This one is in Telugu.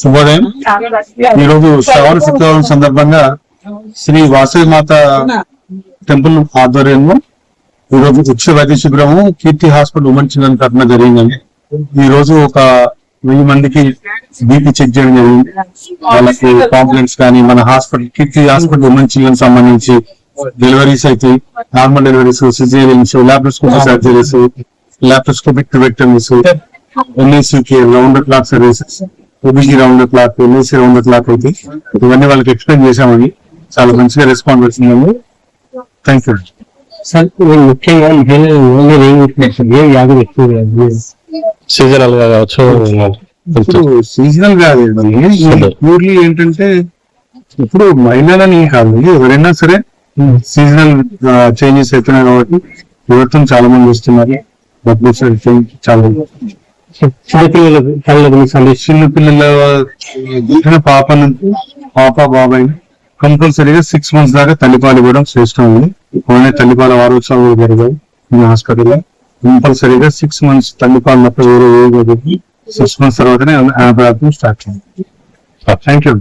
శుభోదయం. ఈరోజు శ్రావణ శుక్రవారం సందర్భంగా శ్రీ వాసవి మాత టెంపుల్ ఆధ్వర్యంలో ఈరోజు ఉక్ష వైద్య శిబిరము కీర్తి హాస్పిటల్ ఉమెన్ చిల్డ్రన్ తరఫున జరిగిందండి. ఈ రోజు ఒక వెయ్యి మందికి బీపీ చెక్ చేయడం జరిగింది. వాళ్ళకి కాంప్లైంట్స్ కానీ మన hospital Keerthi hospital women children సంబంధించి డెలివరీస్ అయితే normal deliveries caesareans laparoscopic surgeries laparoscopic tubectomies NIC care round clock services OBG round clock NIC round clock అయితే ఇవన్నీ వాళ్ళకి ఎక్స్ప్లెయిన్ చేశామని చాలా మంచిగా రెస్పాండ్ వచ్చిందండి. థ్యాంక్ యూ సార్ నేను ముఖ్యంగా మహిళలు ఓన్లీ ఏం చేస్తున్నారు ఏ వ్యాధులు ఎక్కువ సీజనల్గా కావచ్చు. ఇప్పుడు సీజనల్ కాదు ప్యూర్లీ ఏంటంటే ఇప్పుడు మహిళలని కాదు ఎవరైనా సరే సీజనల్ చేంజెస్ అవుతున్నాయి కాబట్టి యువతం చాలా మంది వస్తున్నారు. డబ్బులు చాలా చిన్నపిల్లలకు కళ్ళకు సందేశం. చిన్న పిల్లల పాప నుంచి పాప బాబాయ్ కంపల్సరీగా సిక్స్ మంత్స్ దాకా తల్లిపాలు ఇవ్వడం శ్రేష్టం ఉంది ఓన్లీ తల్లిపాల వారోత్సవం జరిగాయి ఈ హాస్పిటల్లో. కంపల్సరీగా సిక్స్ మంత్స్ తల్లిపాలు తప్ప వేరే సిక్స్ మంత్స్ తర్వాతనే స్టార్ట్ చేయండి థ్యాంక్ యూ